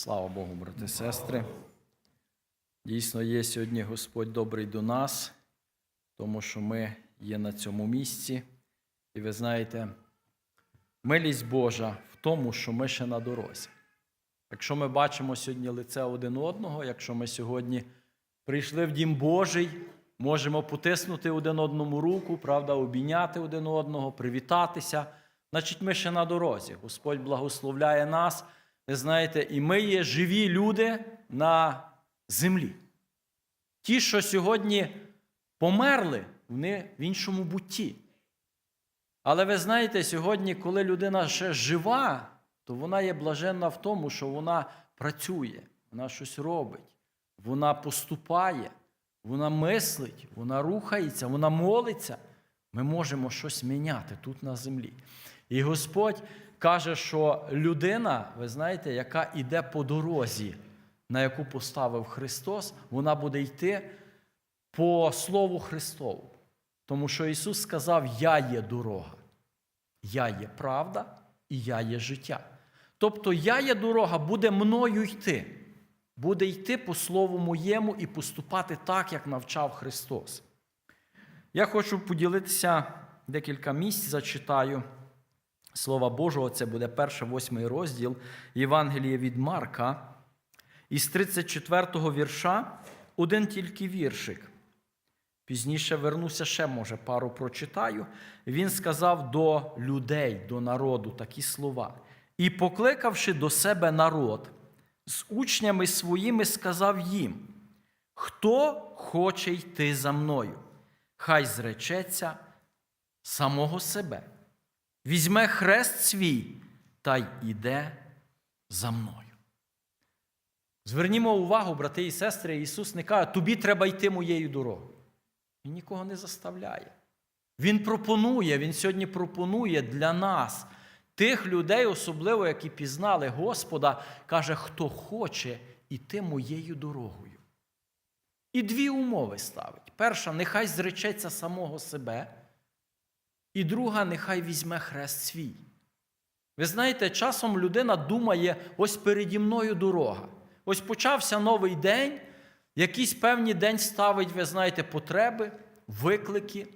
Слава Богу, брати і сестри. Дійсно, є сьогодні Господь добрий до нас, тому що ми є на цьому місці. І ви знаєте, милість Божа в тому, що ми ще на дорозі. Якщо ми бачимо сьогодні лице один одного, якщо ми сьогодні прийшли в Дім Божий, можемо потиснути один одному руку, правда, обійняти один одного, привітатися, значить, ми ще на дорозі. Господь благословляє нас. Знаєте, і ми є живі люди на землі. Ті, що сьогодні померли, вони в іншому бутті. Але ви знаєте, сьогодні, коли людина ще жива, то вона є блаженна в тому, що вона працює, вона щось робить, вона поступає, вона мислить, вона рухається, вона молиться. Ми можемо щось міняти тут на землі. І Господь каже, що людина, ви знаєте, яка йде по дорозі, на яку поставив Христос, вона буде йти по Слову Христову. Тому що Ісус сказав: Я є дорога, я є правда і я є життя. Тобто, я є дорога, буде мною йти, буде йти по Слову моєму і поступати так, як навчав Христос. Я хочу поділитися декілька місць, зачитаю. Слова Божого, це буде перший восьмий розділ Євангелія від Марка. Із 34-го вірша один тільки віршик. Пізніше вернуся ще, може, пару прочитаю. Він сказав до людей, до народу такі слова. І, покликавши до себе народ, з учнями своїми сказав їм: Хто хоче йти за мною, хай зречеться самого себе візьме хрест свій та й іде за мною. Звернімо увагу, брати і сестри, Ісус не каже, тобі треба йти моєю дорогою. Він нікого не заставляє. Він пропонує, Він сьогодні пропонує для нас, тих людей, особливо, які пізнали Господа, каже, хто хоче йти моєю дорогою. І дві умови ставить. Перша, нехай зречеться самого себе. І друга, нехай візьме хрест свій. Ви знаєте, часом людина думає, ось переді мною дорога. Ось почався новий день, якийсь певний день ставить, ви знаєте, потреби, виклики,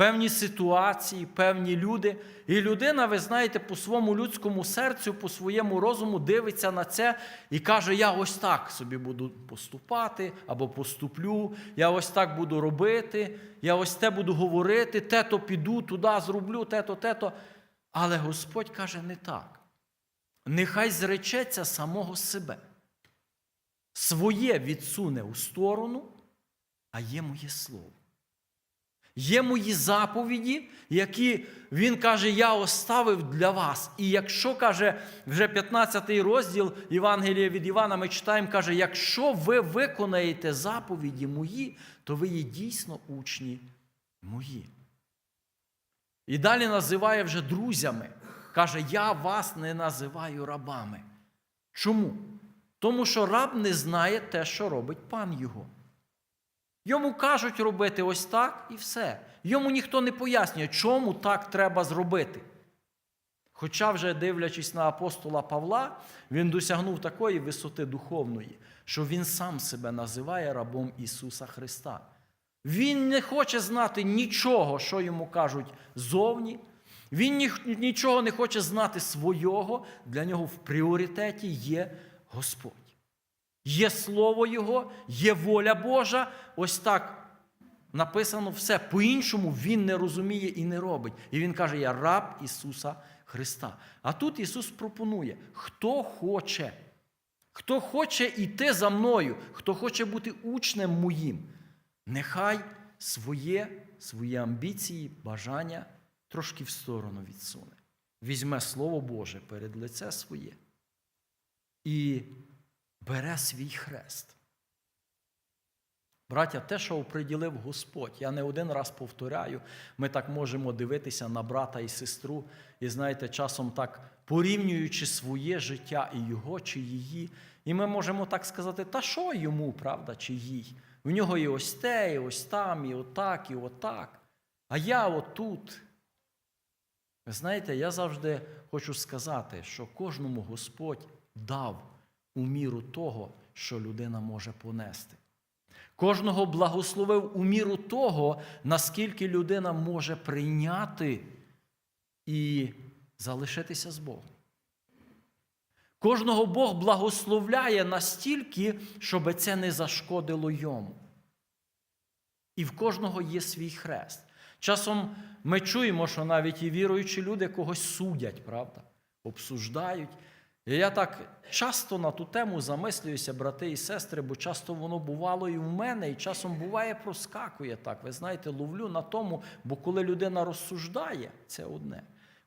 певні ситуації, певні люди. І людина, ви знаєте, по своєму людському серцю, по своєму розуму дивиться на це і каже: Я ось так собі буду поступати або поступлю, я ось так буду робити, я ось те буду говорити, те-то піду, туди зроблю, те-то, те-то. Але Господь каже не так. Нехай зречеться самого себе. Своє відсуне у сторону, а є моє слово. Є мої заповіді, які він каже, я оставив для вас. І якщо каже, вже 15 розділ Євангелія від Івана, ми читаємо, каже, якщо ви виконаєте заповіді мої, то ви є дійсно учні мої. І далі називає вже друзями. Каже, я вас не називаю рабами. Чому? Тому що раб не знає те, що робить пан його. Йому кажуть робити ось так і все. Йому ніхто не пояснює, чому так треба зробити. Хоча, вже дивлячись на апостола Павла, він досягнув такої висоти духовної, що він сам себе називає рабом Ісуса Христа. Він не хоче знати нічого, що йому кажуть зовні. Він нічого не хоче знати свого. Для нього в пріоритеті є Господь. Є Слово Його, є воля Божа. Ось так написано все. По-іншому він не розуміє і не робить. І він каже: Я раб Ісуса Христа. А тут Ісус пропонує, хто хоче, хто хоче йти за мною, хто хоче бути учнем моїм, нехай своє, свої амбіції, бажання трошки в сторону відсуне. Візьме Слово Боже перед лице своє. І бере свій хрест. Браття, те, що оприділив Господь, я не один раз повторяю, ми так можемо дивитися на брата і сестру, і знаєте, часом так порівнюючи своє життя і його чи її, і ми можемо так сказати, та що йому, правда, чи їй? В нього і ось те, і ось там, і отак, і отак. А я отут. Ви знаєте, я завжди хочу сказати, що кожному Господь дав у міру того, що людина може понести. Кожного благословив у міру того, наскільки людина може прийняти і залишитися з Богом. Кожного Бог благословляє настільки, щоб це не зашкодило йому. І в кожного є свій хрест. Часом ми чуємо, що навіть і віруючі люди когось судять, правда? Обсуждають. І я так часто на ту тему замислююся, брати і сестри, бо часто воно бувало і в мене, і часом буває, проскакує так. Ви знаєте, ловлю на тому, бо коли людина розсуждає, це одне.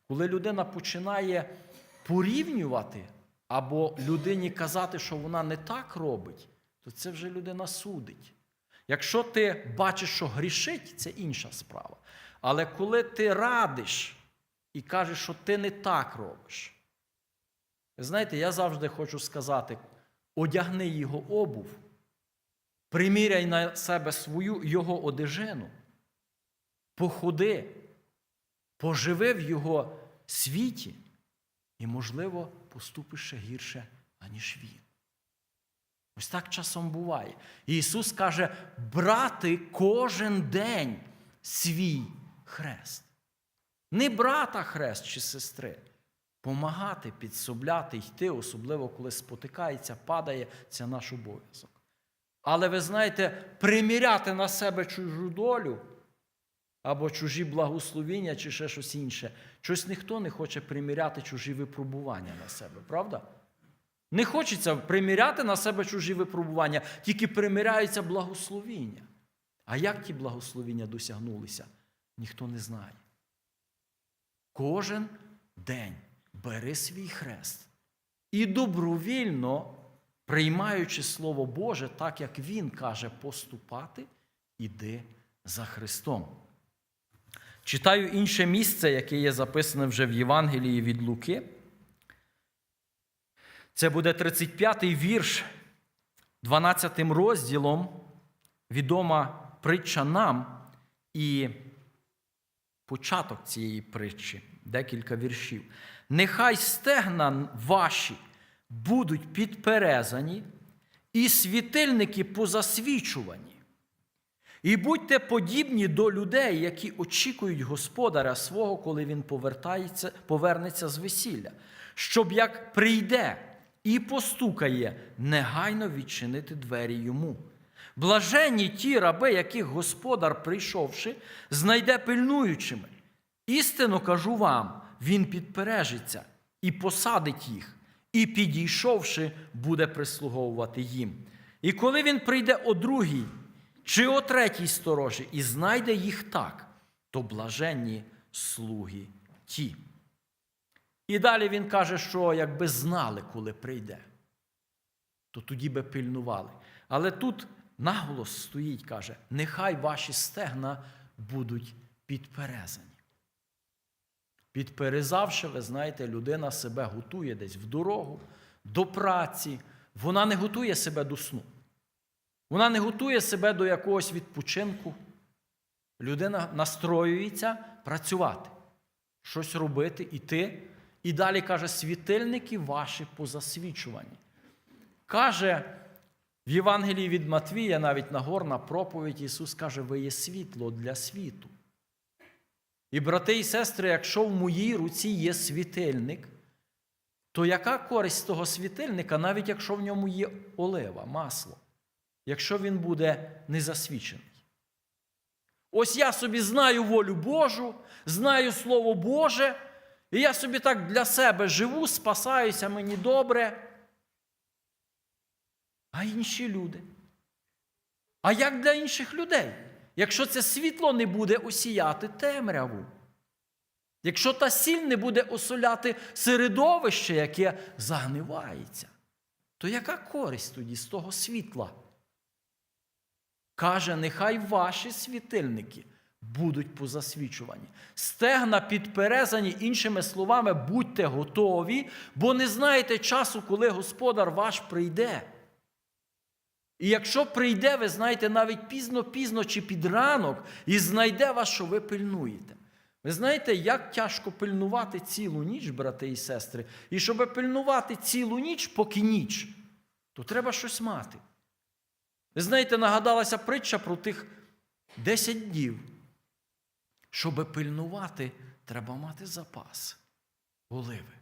Коли людина починає порівнювати або людині казати, що вона не так робить, то це вже людина судить. Якщо ти бачиш, що грішить, це інша справа. Але коли ти радиш і кажеш, що ти не так робиш, знаєте, я завжди хочу сказати: одягни його обув, приміряй на себе свою його одежину, походи, поживи в його світі, і, можливо, поступиш ще гірше, аніж він. Ось так часом буває. Ісус каже, брати кожен день свій хрест. Не брата хрест чи сестри. Помагати, підсобляти, йти, особливо коли спотикається, падає, це наш обов'язок. Але ви знаєте, приміряти на себе чужу долю або чужі благословіння, чи ще щось інше. Щось ніхто не хоче приміряти чужі випробування на себе, правда? Не хочеться приміряти на себе чужі випробування, тільки приміряються благословіння. А як ті благословіння досягнулися, ніхто не знає. Кожен день бери свій хрест і добровільно, приймаючи Слово Боже, так як Він каже поступати, іди за Христом. Читаю інше місце, яке є записане вже в Євангелії від Луки. Це буде 35-й вірш, 12 розділом, відома притча нам і початок цієї притчі, декілька віршів. Нехай стегна ваші будуть підперезані, і світильники позасвічувані. І будьте подібні до людей, які очікують господаря свого, коли він повертається, повернеться з весілля, щоб як прийде і постукає, негайно відчинити двері йому. Блаженні ті раби, яких господар, прийшовши, знайде пильнуючими. Істинно кажу вам, він підпережиться і посадить їх, і, підійшовши, буде прислуговувати їм. І коли він прийде о другій чи о третій сторожі і знайде їх так, то блаженні слуги ті. І далі він каже, що якби знали, коли прийде, то тоді би пильнували. Але тут наголос стоїть, каже, нехай ваші стегна будуть підперезані. Підперезавши, ви знаєте, людина себе готує десь в дорогу, до праці. Вона не готує себе до сну. Вона не готує себе до якогось відпочинку. Людина настроюється працювати, щось робити, іти. І далі каже, світильники ваші позасвічувані. Каже в Євангелії від Матвія, навіть Нагорна проповідь, Ісус каже, ви є світло для світу. І, брати і сестри, якщо в моїй руці є світильник, то яка користь того світильника, навіть якщо в ньому є олива, масло, якщо він буде не засвічений? Ось я собі знаю волю Божу, знаю Слово Боже, і я собі так для себе живу, спасаюся, мені добре. А інші люди. А як для інших людей? Якщо це світло не буде осіяти темряву, якщо та сіль не буде осоляти середовище, яке загнивається, то яка користь тоді з того світла? Каже, нехай ваші світильники будуть позасвічувані. Стегна підперезані, іншими словами, будьте готові, бо не знаєте часу, коли господар ваш прийде. І якщо прийде, ви знаєте, навіть пізно-пізно чи під ранок, і знайде вас, що ви пильнуєте. Ви знаєте, як тяжко пильнувати цілу ніч, брати і сестри, і щоб пильнувати цілу ніч, поки ніч, то треба щось мати. Ви знаєте, нагадалася притча про тих 10 днів. Щоб пильнувати, треба мати запас оливи.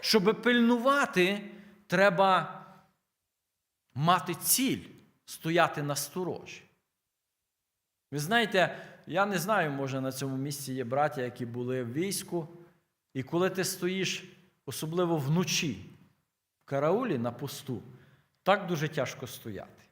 Щоб пильнувати, треба мати ціль, стояти на сторожі. Ви знаєте, я не знаю, може на цьому місці є браття, які були в війську, і коли ти стоїш, особливо вночі, в караулі на посту, так дуже тяжко стояти.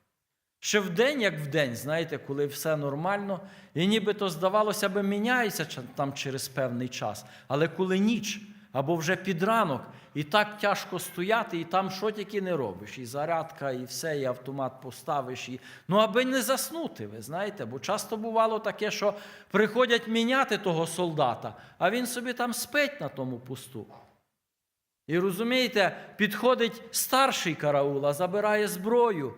Ще вдень, як вдень, знаєте, коли все нормально, і нібито здавалося би, міняється там через певний час. Але коли ніч або вже під ранок, і так тяжко стояти, і там що тільки не робиш. І зарядка, і все, і автомат поставиш. І... Ну, аби не заснути, ви знаєте, бо часто бувало таке, що приходять міняти того солдата, а він собі там спить на тому пусту. І розумієте, підходить старший караула, забирає зброю.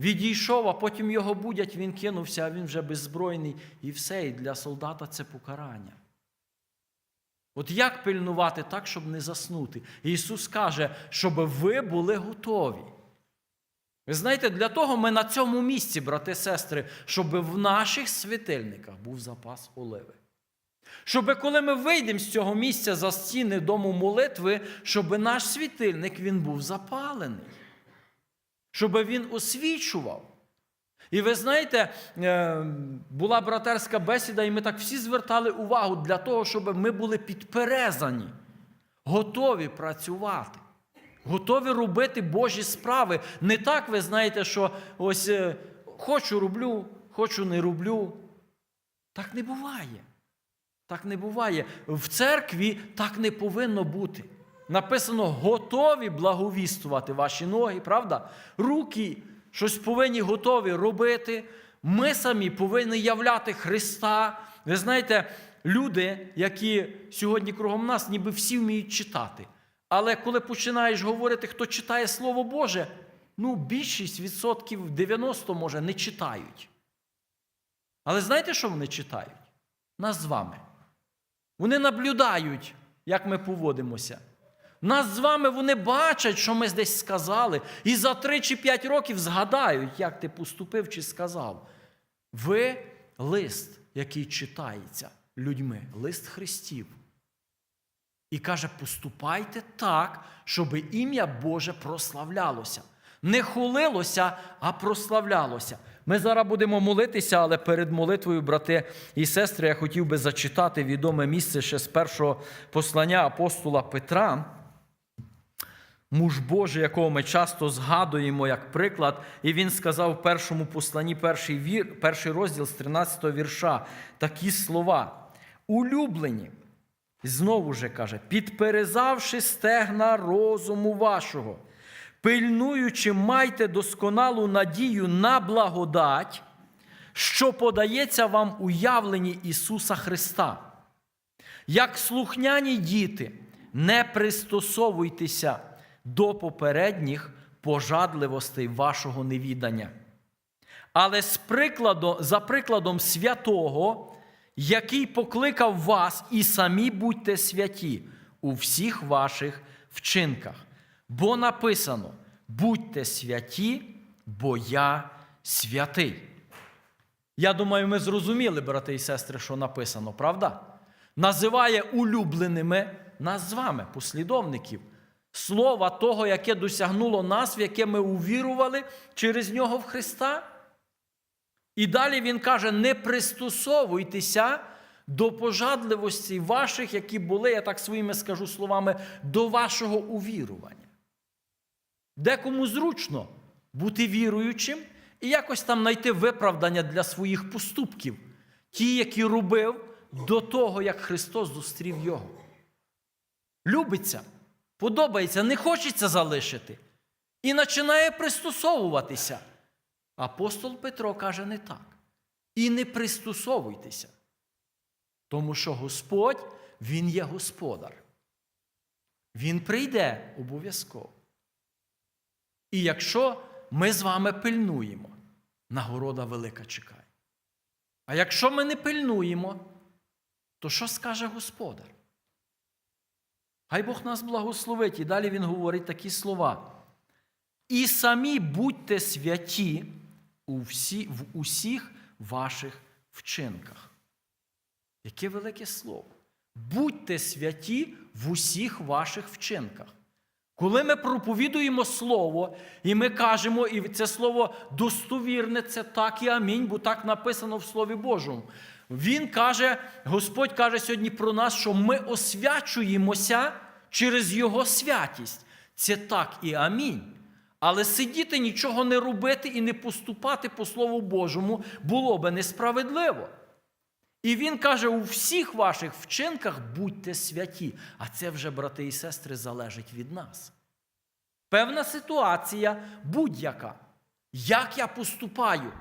Відійшов, а потім його будять, він кинувся, а він вже беззбройний. І все, і для солдата це покарання. От як пильнувати так, щоб не заснути? Ісус каже, щоб ви були готові. Ви знаєте, для того ми на цьому місці, брати сестри, щоб в наших світильниках був запас оливи. Щоб коли ми вийдемо з цього місця за стіни дому молитви, щоб наш світильник він був запалений щоб він освічував. І ви знаєте, е, була братерська бесіда, і ми так всі звертали увагу для того, щоб ми були підперезані, готові працювати, готові робити Божі справи. Не так, ви знаєте, що ось е, хочу роблю, хочу не роблю. Так не буває. Так не буває. В церкві так не повинно бути. Написано, готові благовістувати ваші ноги, правда? Руки щось повинні готові робити. Ми самі повинні являти Христа. Ви знаєте, люди, які сьогодні кругом нас, ніби всі вміють читати. Але коли починаєш говорити, хто читає Слово Боже, ну, більшість відсотків 90, може, не читають. Але знаєте, що вони читають? Нас з вами. Вони наблюдають, як ми поводимося. Нас з вами вони бачать, що ми десь сказали, і за 3 чи 5 років згадають, як ти поступив чи сказав. Ви лист, який читається людьми, лист Христів. І каже: поступайте так, щоб ім'я Боже прославлялося. Не хулилося, а прославлялося. Ми зараз будемо молитися, але перед молитвою, брати і сестри, я хотів би зачитати відоме місце ще з першого послання апостола Петра муж Божий, якого ми часто згадуємо як приклад, і він сказав в першому посланні, перший, вір, перший розділ з 13 вірша, такі слова. Улюблені, знову же каже, підперезавши стегна розуму вашого, пильнуючи, майте досконалу надію на благодать, що подається вам у явленні Ісуса Христа. Як слухняні діти, не пристосовуйтеся до попередніх пожадливостей вашого невідання. Але з прикладу, за прикладом святого, який покликав вас, і самі будьте святі у всіх ваших вчинках. Бо написано: будьте святі, бо я святий. Я думаю, ми зрозуміли, брати і сестри, що написано, правда? Називає улюбленими нас з вами, послідовників. Слова того, яке досягнуло нас, в яке ми увірували через нього в Христа. І далі він каже: не пристосовуйтеся до пожадливості ваших, які були, я так своїми скажу словами, до вашого увірування. Декому зручно бути віруючим і якось там знайти виправдання для своїх поступків, ті, які робив до того, як Христос зустрів його. Любиться, подобається, не хочеться залишити. І починає пристосовуватися. Апостол Петро каже не так. І не пристосовуйтеся. Тому що Господь, Він є господар. Він прийде обов'язково. І якщо ми з вами пильнуємо, нагорода велика чекає. А якщо ми не пильнуємо, то що скаже Господар? Хай Бог нас благословить. І далі він говорить такі слова. і самі будьте святі у всі, в усіх ваших вчинках. Яке велике слово. Будьте святі в усіх ваших вчинках. Коли ми проповідуємо Слово, і ми кажемо, і це слово достовірне, це так і амінь, бо так написано в Слові Божому. Він каже, Господь каже сьогодні про нас, що ми освячуємося через Його святість. Це так і амінь. Але сидіти, нічого не робити і не поступати по Слову Божому було би несправедливо. І він каже: у всіх ваших вчинках будьте святі. А це вже, брати і сестри, залежить від нас. Певна ситуація будь-яка. Як я поступаю?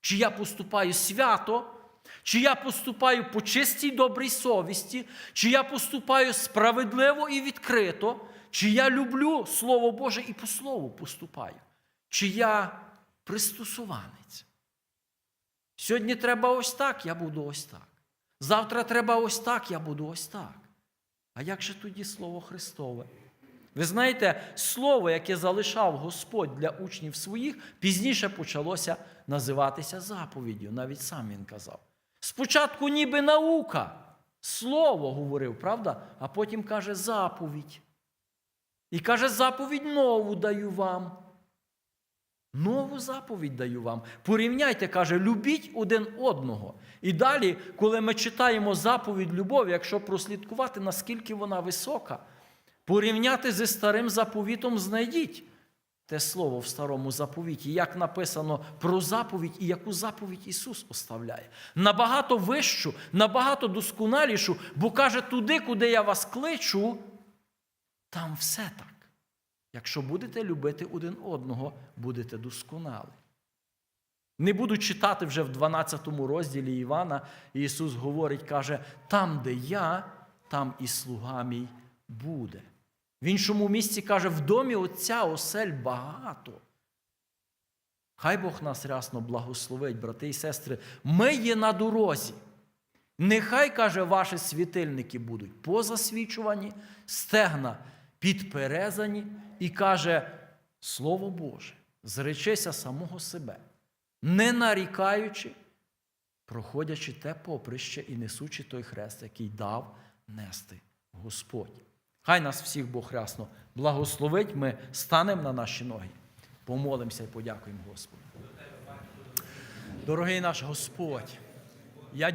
Чи я поступаю свято, чи я поступаю по чистій добрій совісті, чи я поступаю справедливо і відкрито, чи я люблю Слово Боже і по слову поступаю, чи я пристосуванець. Сьогодні треба ось так, я буду ось так. Завтра треба ось так, я буду ось так. А як же тоді Слово Христове? Ви знаєте, слово, яке залишав Господь для учнів своїх, пізніше почалося називатися заповіддю. Навіть сам він казав. Спочатку ніби наука, слово говорив, правда? А потім каже заповідь. І каже, заповідь нову даю вам. Нову заповідь даю вам. Порівняйте, каже, любіть один одного. І далі, коли ми читаємо заповідь любові, якщо прослідкувати, наскільки вона висока, порівняти зі старим заповітом, знайдіть те слово в старому заповіті, як написано про заповідь і яку заповідь Ісус оставляє. Набагато вищу, набагато досконалішу, бо каже, туди, куди я вас кличу, там все так. Якщо будете любити один одного, будете досконали. Не буду читати вже в 12 розділі Івана, Ісус говорить, каже, там, де я, там і слуга мій буде. В іншому місці каже, в домі Отця осель багато. Хай Бог нас рясно благословить, брати і сестри. Ми є на дорозі. Нехай, каже, ваші світильники будуть позасвічувані, стегна підперезані, і каже, Слово Боже, зречися самого себе, не нарікаючи, проходячи те поприще і несучи той хрест, який дав нести Господь. Хай нас всіх Бог рясно благословить, ми станемо на наші ноги, помолимося і подякуємо Господу. Дорогий наш Господь.